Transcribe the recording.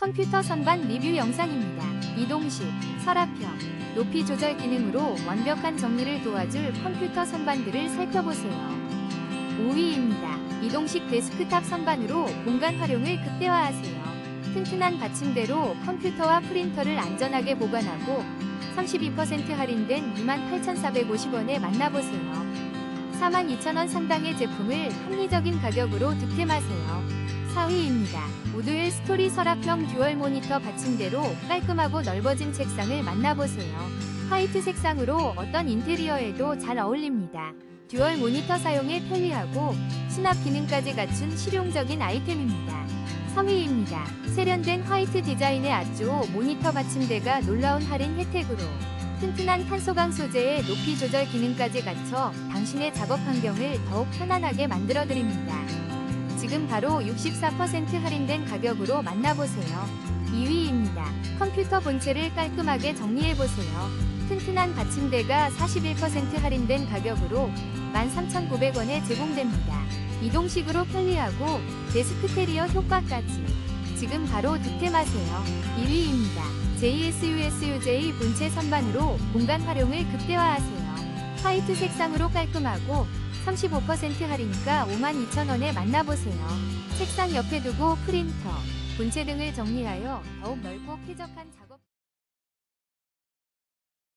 컴퓨터 선반 리뷰 영상입니다. 이동식, 서랍형, 높이 조절 기능으로 완벽한 정리를 도와줄 컴퓨터 선반들을 살펴보세요. 5위입니다. 이동식 데스크탑 선반으로 공간 활용을 극대화하세요. 튼튼한 받침대로 컴퓨터와 프린터를 안전하게 보관하고 32% 할인된 28,450원에 만나보세요. 42,000원 상당의 제품을 합리적인 가격으로 득템하세요. 4위입니다. 우드웰 스토리 서랍형 듀얼 모니터 받침대로 깔끔하고 넓어진 책상을 만나보세요. 화이트 색상으로 어떤 인테리어에도 잘 어울립니다. 듀얼 모니터 사용에 편리하고 수납 기능까지 갖춘 실용적인 아이템입니다. 3위입니다. 세련된 화이트 디자인의 아쪼 모니터 받침대가 놀라운 할인 혜택으로 튼튼한 탄소강 소재의 높이 조절 기능까지 갖춰 당신의 작업 환경을 더욱 편안하게 만들어 드립니다. 지금 바로 64% 할인된 가격으로 만나보세요. 2위입니다. 컴퓨터 본체를 깔끔하게 정리해보세요. 튼튼한 받침대가 41% 할인된 가격으로 13,900원에 제공됩니다. 이동식으로 편리하고 데스크 테리어 효과까지. 지금 바로 득템하세요. 1위입니다. JSUSUJ 본체 선반으로 공간 활용을 극대화하세요. 화이트 색상으로 깔끔하고 35% 할인가 52,000원에 만나보세요. 책상 옆에 두고 프린터, 본체 등을 정리하여 더욱 넓고 쾌적한 작업